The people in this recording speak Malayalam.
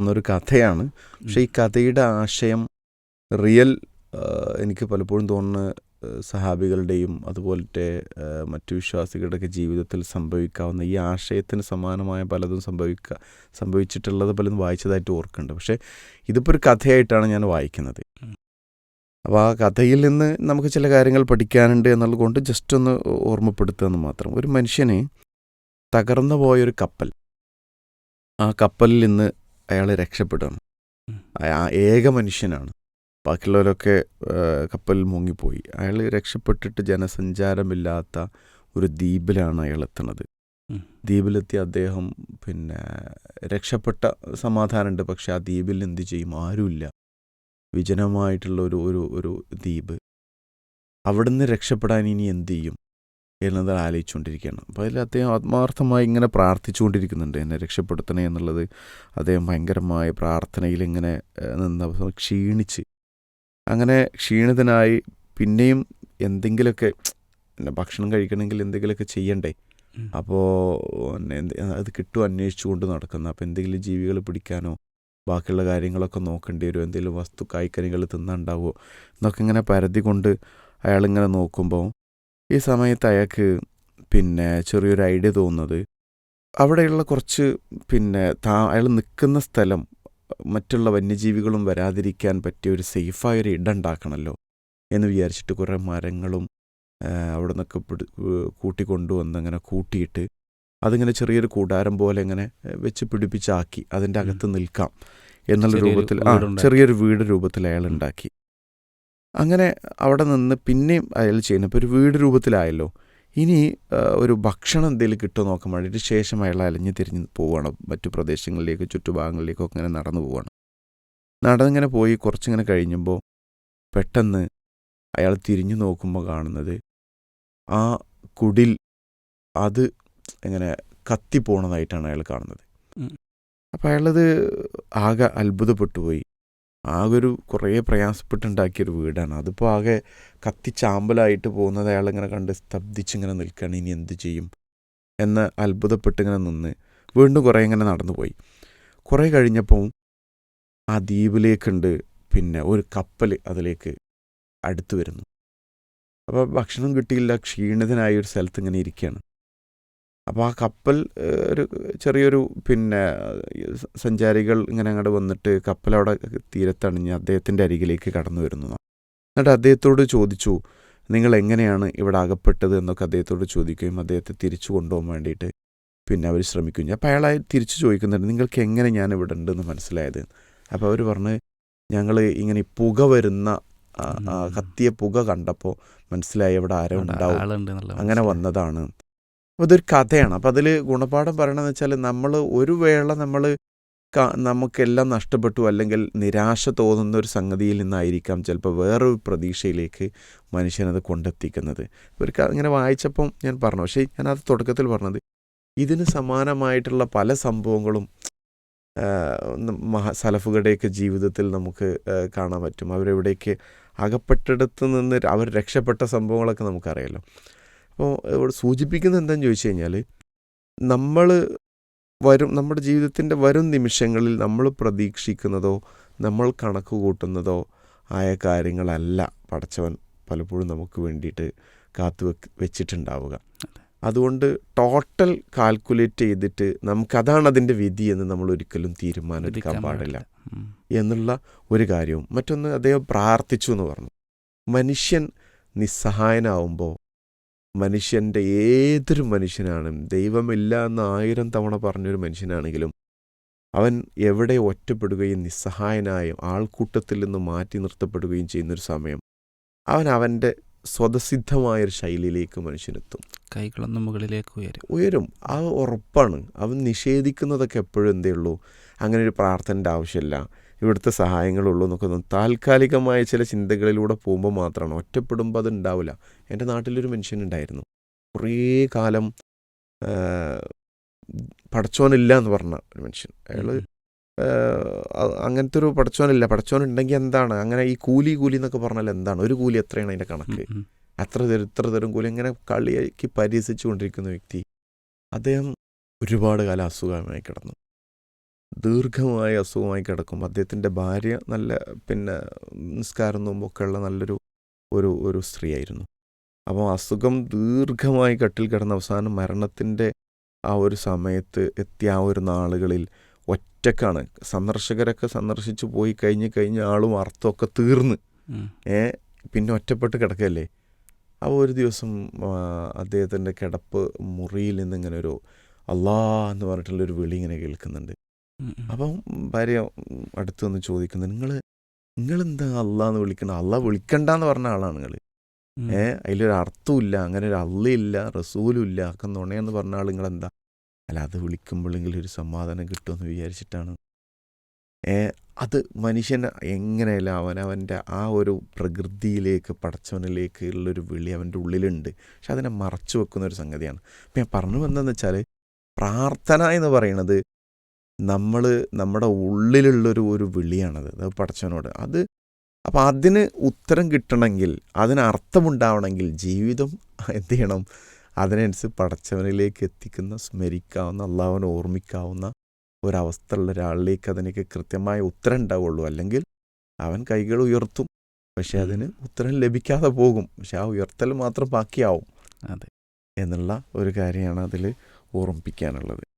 എന്നൊരു കഥയാണ്. പക്ഷേ ഈ കഥയുടെ ആശയം റിയൽ എനിക്ക് പലപ്പോഴും തോന്നുന്ന സഹാബികളുടെയും അതുപോലത്തെ മറ്റു വിശ്വാസികളുടെയൊക്കെ ജീവിതത്തിൽ സംഭവിക്കാവുന്ന ഈ ആശയത്തിന് സമാനമായ പലതും സംഭവിക്കുക സംഭവിച്ചിട്ടുള്ളത് പലതും വായിച്ചതായിട്ട് ഓർക്കുന്നുണ്ട്. പക്ഷേ ഇതിപ്പോൾ ഒരു കഥയായിട്ടാണ് ഞാൻ വായിക്കുന്നത്. അപ്പോൾ ആ കഥയിൽ നിന്ന് നമുക്ക് ചില കാര്യങ്ങൾ പഠിക്കാനുണ്ട് എന്നുള്ളത് കൊണ്ട് ജസ്റ്റ് ഒന്ന് ഓർമ്മപ്പെടുത്തുക എന്ന് മാത്രം. ഒരു മനുഷ്യന് തകർന്നു പോയൊരു കപ്പൽ. ആ കപ്പലിൽ നിന്ന് അയാൾ രക്ഷപ്പെടുകയാണ്. അയാൾ ഏക മനുഷ്യനാണ്. ബാക്കിയുള്ളവരൊക്കെ കപ്പലിൽ മുങ്ങിപ്പോയി. അയാൾ രക്ഷപ്പെട്ടിട്ട് ജനസഞ്ചാരമില്ലാത്ത ഒരു ദ്വീപിലാണ് അയാൾ എത്തുന്നത്. ദ്വീപിലെത്തി അദ്ദേഹം പിന്നെ രക്ഷപ്പെട്ട സമാധാനമുണ്ട്. പക്ഷെ ആ ദ്വീപിൽ എന്ത് ചെയ്യും? ആരുമില്ല. വിജനമായിട്ടുള്ള ഒരു ഒരു ഒരു ദ്വീപ്. അവിടുന്ന് രക്ഷപ്പെടാൻ ഇനി എന്ത് ചെയ്യും? എന്നത് ആലോചിച്ചുകൊണ്ടിരിക്കുകയാണ്. അപ്പോൾ അതിൽ അദ്ദേഹം ആത്മാർത്ഥമായി ഇങ്ങനെ പ്രാർത്ഥിച്ചുകൊണ്ടിരിക്കുന്നുണ്ട് എന്നെ രക്ഷപ്പെടുത്തണേ എന്നുള്ളത്. അദ്ദേഹം ഭയങ്കരമായ പ്രാർത്ഥനയിൽ ഇങ്ങനെ നിന്ന് അവസാനം ക്ഷീണിച്ച്. അങ്ങനെ ക്ഷീണിതനായി പിന്നെയും എന്തെങ്കിലുമൊക്കെ എന്നെ ഭക്ഷണം കഴിക്കണമെങ്കിൽ എന്തെങ്കിലുമൊക്കെ ചെയ്യണ്ടേ. അപ്പോൾ അത് കിട്ടും അന്വേഷിച്ചുകൊണ്ട് നടക്കുന്ന. അപ്പോൾ എന്തെങ്കിലും ജീവികൾ പിടിക്കാനോ ബാക്കിയുള്ള കാര്യങ്ങളൊക്കെ നോക്കേണ്ടി വരും എന്തെങ്കിലും വസ്തു കായ്ക്കനികൾ തിന്നുണ്ടാവുമോ എന്നൊക്കെ ഇങ്ങനെ പരതി കൊണ്ട് അയാളിങ്ങനെ നോക്കുമ്പോൾ ഈ സമയത്ത് അയാൾക്ക് പിന്നെ ചെറിയൊരു ഐഡിയ തോന്നുന്നത് അവിടെയുള്ള കുറച്ച് പിന്നെ താ അയാൾ നിൽക്കുന്ന സ്ഥലം മറ്റുള്ള വന്യജീവികളും വരാതിരിക്കാൻ പറ്റിയ ഒരു സേഫായൊരു ഇടം ഉണ്ടാക്കണമല്ലോ എന്ന് വിചാരിച്ചിട്ട് കുറേ മരങ്ങളും അവിടെ നിന്നൊക്കെ പിടി കൂട്ടിക്കൊണ്ടുവന്ന് അങ്ങനെ കൂട്ടിയിട്ട് അതിങ്ങനെ ചെറിയൊരു കൂടാരം പോലെ ഇങ്ങനെ വെച്ച് പിടിപ്പിച്ചാക്കി അതിന്റെ അകത്ത് നിൽക്കാം. എന്നുള്ള രൂപത്തിൽ ആ ചെറിയൊരു വീട് രൂപത്തിൽ അയാൾ ഉണ്ടാക്കി. അങ്ങനെ അവിടെ നിന്ന് പിന്നെയും അയാൾ ചെയ്യുന്നു. ഇപ്പോൾ ഒരു വീട് രൂപത്തിലായല്ലോ. ഇനി ഒരു ഭക്ഷണം എന്തെങ്കിലും കിട്ടുമോ നോക്കാൻ വേണ്ടിയിട്ട് ശേഷം അയാൾ അലഞ്ഞു തിരിഞ്ഞ് പോവുകയാണ്. മറ്റു പ്രദേശങ്ങളിലേക്ക് ചുറ്റുഭാഗങ്ങളിലേക്കൊക്കെ ഇങ്ങനെ നടന്നു പോവുകയാണ്. നടന്നിങ്ങനെ പോയി കുറച്ചിങ്ങനെ കഴിഞ്ഞുമ്പോൾ പെട്ടെന്ന് അയാൾ തിരിഞ്ഞു നോക്കുമ്പോൾ കാണുന്നത് ആ കുടിൽ അത് ഇങ്ങനെ കത്തിപ്പോണതായിട്ടാണ് അയാൾ കാണുന്നത്. അപ്പോൾ അപ്പം അയാളത് ആകെ അത്ഭുതപ്പെട്ടു പോയി. ആകെ ഒരു കുറേ പ്രയാസപ്പെട്ടുണ്ടാക്കിയൊരു വീടാണ്. അതിപ്പോൾ ആകെ കത്തിച്ചാമ്പലായിട്ട് പോകുന്നത് അയാളിങ്ങനെ കണ്ട് സ്തബ്ധിച്ചിങ്ങനെ നിൽക്കുകയാണ് ഇനി എന്ത് ചെയ്യും? എന്ന് അത്ഭുതപ്പെട്ടിങ്ങനെ നിന്ന് വീണ്ടും കുറേ ഇങ്ങനെ നടന്നു പോയി കുറേ കഴിഞ്ഞപ്പോൾ ആ ദ്വീപിലേക്കുണ്ട് പിന്നെ ഒരു കപ്പൽ അതിലേക്ക് അടുത്തു വരുന്നു. അപ്പോൾ ഭക്ഷണം കിട്ടിയില്ല ക്ഷീണിതനായ ഒരു സ്ഥലത്ത് ഇങ്ങനെ ഇരിക്കുകയാണ് അപ്പോൾ ആ കപ്പൽ ഒരു ചെറിയൊരു പിന്നെ സഞ്ചാരികൾ ഇങ്ങനെ അങ്ങോട്ട് വന്നിട്ട് കപ്പൽ അവിടെ തീരത്തണിഞ്ഞ് അദ്ദേഹത്തിന്റെ അരികിലേക്ക് കടന്നു വരുന്നു. എന്നിട്ട് അദ്ദേഹത്തോട് ചോദിച്ചു നിങ്ങൾ എങ്ങനെയാണ് ഇവിടെ അകപ്പെട്ടത്? എന്നൊക്കെ അദ്ദേഹത്തോട് ചോദിക്കുകയും അദ്ദേഹത്തെ തിരിച്ചു കൊണ്ടുപോകാൻ വേണ്ടിയിട്ട് പിന്നെ അവർ ശ്രമിക്കുകയും അപ്പോൾ അയാളെ തിരിച്ചു ചോദിക്കുന്നുണ്ട് നിങ്ങൾക്ക് എങ്ങനെ ഞാൻ ഇവിടെ ഉണ്ടെന്ന് മനസ്സിലായത്? അപ്പോൾ അവർ പറഞ്ഞ് ഞങ്ങൾ ഇങ്ങനെ പുക വരുന്ന. കത്തിയ പുക കണ്ടപ്പോൾ മനസ്സിലായി ഇവിടെ ആരോ ഉണ്ടാവും. അങ്ങനെ വന്നതാണ്. അപ്പോൾ ഇതൊരു കഥയാണ്. അപ്പോൾ അതിൽ ഗുണപാഠം പറയണമെന്ന് വെച്ചാൽ നമ്മൾ ഒരു വേള നമ്മൾ നമുക്കെല്ലാം നഷ്ടപ്പെട്ടു അല്ലെങ്കിൽ നിരാശ തോന്നുന്ന ഒരു സംഗതിയിൽ നിന്നായിരിക്കാം ചിലപ്പോൾ വേറൊരു പ്രതീക്ഷയിലേക്ക് മനുഷ്യനത് കൊണ്ടെത്തിക്കുന്നത്. ഒരു ഇങ്ങനെ വായിച്ചപ്പം ഞാൻ പറഞ്ഞു. പക്ഷേ ഞാനത് തുടക്കത്തിൽ പറഞ്ഞത് ഇതിന് സമാനമായിട്ടുള്ള പല സംഭവങ്ങളും മഹ സലഫുകളുടെയൊക്കെ ജീവിതത്തിൽ നമുക്ക് കാണാൻ പറ്റും. അവരെവിടേക്ക് അകപ്പെട്ടിടത്ത് നിന്ന് അവർ രക്ഷപ്പെട്ട സംഭവങ്ങളൊക്കെ നമുക്കറിയാലോ. അപ്പോൾ ഇവിടെ സൂചിപ്പിക്കുന്നത് എന്താണെന്ന് ചോദിച്ചു കഴിഞ്ഞാൽ നമ്മൾ വരും നമ്മുടെ ജീവിതത്തിന്റെ വരും നിമിഷങ്ങളിൽ നമ്മൾ പ്രതീക്ഷിക്കുന്നതോ നമ്മൾ കണക്ക് കൂട്ടുന്നതോ ആയ കാര്യങ്ങളല്ല പടച്ചവൻ പലപ്പോഴും നമുക്ക് വേണ്ടിയിട്ട് കാത്തു വെക്ക് വെച്ചിട്ടുണ്ടാവുക. അതുകൊണ്ട് ടോട്ടൽ കാൽക്കുലേറ്റ് ചെയ്തിട്ട് നമുക്കതാണ് അതിന്റെ വിധി എന്ന് നമ്മൾ ഒരിക്കലും തീരുമാനമെടുക്കാൻ പാടില്ല. എന്നുള്ള ഒരു കാര്യവും. മറ്റൊന്ന് അദ്ദേഹം പ്രാർത്ഥിച്ചു എന്ന് പറഞ്ഞു. മനുഷ്യൻ നിസ്സഹായനാവുമ്പോൾ മനുഷ്യന്റെ ഏതൊരു മനുഷ്യനാണ്? ദൈവമില്ല എന്ന് ആയിരം തവണ പറഞ്ഞൊരു മനുഷ്യനാണെങ്കിലും അവൻ എവിടെ ഒറ്റപ്പെടുകയും നിസ്സഹായനായും ആൾക്കൂട്ടത്തിൽ നിന്ന് മാറ്റി നിർത്തപ്പെടുകയും ചെയ്യുന്നൊരു സമയം അവൻ അവന്റെ സ്വതസിദ്ധമായൊരു ശൈലിയിലേക്ക് മനുഷ്യനെത്തും. കൈകളൊന്ന് മുകളിലേക്ക് ഉയരും. ഉയരും. ആ ഉറപ്പാണ്. അവൻ നിഷേധിക്കുന്നതൊക്കെ എപ്പോഴും എന്തേ ഉള്ളൂ? അങ്ങനെ ഒരു പ്രാർത്ഥനയുടെ ആവശ്യമില്ല. ഇവിടുത്തെ സഹായങ്ങളുള്ളൂ എന്നൊക്കെ തോന്നും താൽക്കാലികമായ ചില ചിന്തകളിലൂടെ പോകുമ്പോൾ മാത്രമാണ്. ഒറ്റപ്പെടുമ്പോൾ അത് ഉണ്ടാവില്ല എന്റെ നാട്ടിലൊരു മനുഷ്യനുണ്ടായിരുന്നു. കുറേ കാലം പഠിച്ചോനില്ല എന്ന് പറഞ്ഞ ഒരു മനുഷ്യൻ. അയാൾ അങ്ങനത്തെ ഒരു പഠിച്ചോനില്ല. പഠിച്ചോനുണ്ടെങ്കിൽ എന്താണ്? അങ്ങനെ ഈ കൂലി കൂലി എന്നൊക്കെ പറഞ്ഞാൽ എന്താണ്? ഒരു കൂലി എത്രയാണ് അതിന്റെ കണക്ക്. അത്ര തരും ഇത്ര തരും കൂലി ഇങ്ങനെ കളിയാക്കി പരിഹസിച്ചു കൊണ്ടിരിക്കുന്ന വ്യക്തി. അദ്ദേഹം ഒരുപാട് കാലം അസുഖമായി കിടന്നു. ദീർഘമായ അസുഖമായി കിടക്കും. അദ്ദേഹത്തിന്റെ ഭാര്യ നല്ല പിന്നെ നിസ്കാരം നോമ്പൊക്കെ ഉള്ള നല്ലൊരു ഒരു ഒരു സ്ത്രീയായിരുന്നു. അപ്പോൾ അസുഖം ദീർഘമായി കട്ടിൽ കിടന്ന അവസാനം മരണത്തിന്റെ ആ ഒരു സമയത്ത് എത്തിയ ആ ഒരു നാളുകളിൽ ഒറ്റക്കാണ്. സന്ദർശകരൊക്കെ സന്ദർശിച്ചു പോയി കഴിഞ്ഞ് കഴിഞ്ഞ ആളും അർത്ഥമൊക്കെ തീർന്ന്. ഏ പിന്നെ ഒറ്റപ്പെട്ട് കിടക്കല്ലേ? ആ ഒരു ദിവസം അദ്ദേഹത്തിന്റെ കിടപ്പ് മുറിയിൽ നിന്ന് ഇങ്ങനെ ഒരു അള്ളാ എന്ന് പറഞ്ഞിട്ടുള്ളൊരു വിളി ഇങ്ങനെ കേൾക്കുന്നുണ്ട്. അപ്പം ഭാര്യ അടുത്ത് വന്ന് ചോദിക്കുന്നത് നിങ്ങൾ നിങ്ങളെന്താ അള്ളാന്ന് വിളിക്കണം? അള്ള വിളിക്കണ്ടെന്ന് പറഞ്ഞ ആളാണ് നിങ്ങൾ ഏഹ് അതിലൊരു അർത്ഥമില്ല അങ്ങനെ ഒരു അള്ളയില്ല റസൂലും ഇല്ല ഒക്കെ നുണയെന്ന് പറഞ്ഞ ആൾ നിങ്ങളെന്താ? അല്ല അത് വിളിക്കുമ്പോഴെങ്കിലും ഒരു സമാധാനം കിട്ടുമെന്ന് വിചാരിച്ചിട്ടാണ്. ഏ അത് മനുഷ്യൻ എങ്ങനെയല്ല അവൻ അവന്റെ ആ ഒരു പ്രകൃതിയിലേക്ക് പടച്ചവനിലേക്ക് ഉള്ളൊരു വിളി അവന്റെ ഉള്ളിലുണ്ട്. പക്ഷെ അതിനെ മറച്ചു വെക്കുന്ന ഒരു സംഗതിയാണ്. അപ്പം ഞാൻ പറഞ്ഞു വന്നതെന്ന് വെച്ചാൽ പ്രാർത്ഥന എന്ന് പറയുന്നത് നമ്മൾ നമ്മുടെ ഉള്ളിലുള്ളൊരു ഒരു വിളിയാണത്. അത് പടച്ചവനോട്. അത് അപ്പോൾ അതിന് ഉത്തരം കിട്ടണമെങ്കിൽ അതിന് അർത്ഥമുണ്ടാവണമെങ്കിൽ ജീവിതം എന്ത് ചെയ്യണം? അതിനനുസരിച്ച് പടച്ചവനിലേക്ക് എത്തിക്കുന്ന സ്മരിക്കാവുന്ന അള്ളാഹുവിനെ ഓർമ്മിക്കാവുന്ന ഒരവസ്ഥയുള്ള ഒരാളിലേക്ക് അതിനൊക്കെ കൃത്യമായ ഉത്തരം ഉണ്ടാവുള്ളൂ. അല്ലെങ്കിൽ അവൻ കൈകൾ ഉയർത്തും. പക്ഷെ അതിന് ഉത്തരം ലഭിക്കാതെ പോകും. പക്ഷെ ആ ഉയർത്തൽ മാത്രം ബാക്കിയാവും. അതെ. എന്നുള്ള ഒരു കാര്യമാണ് അതിൽ ഓർമ്മിപ്പിക്കാനുള്ളത്.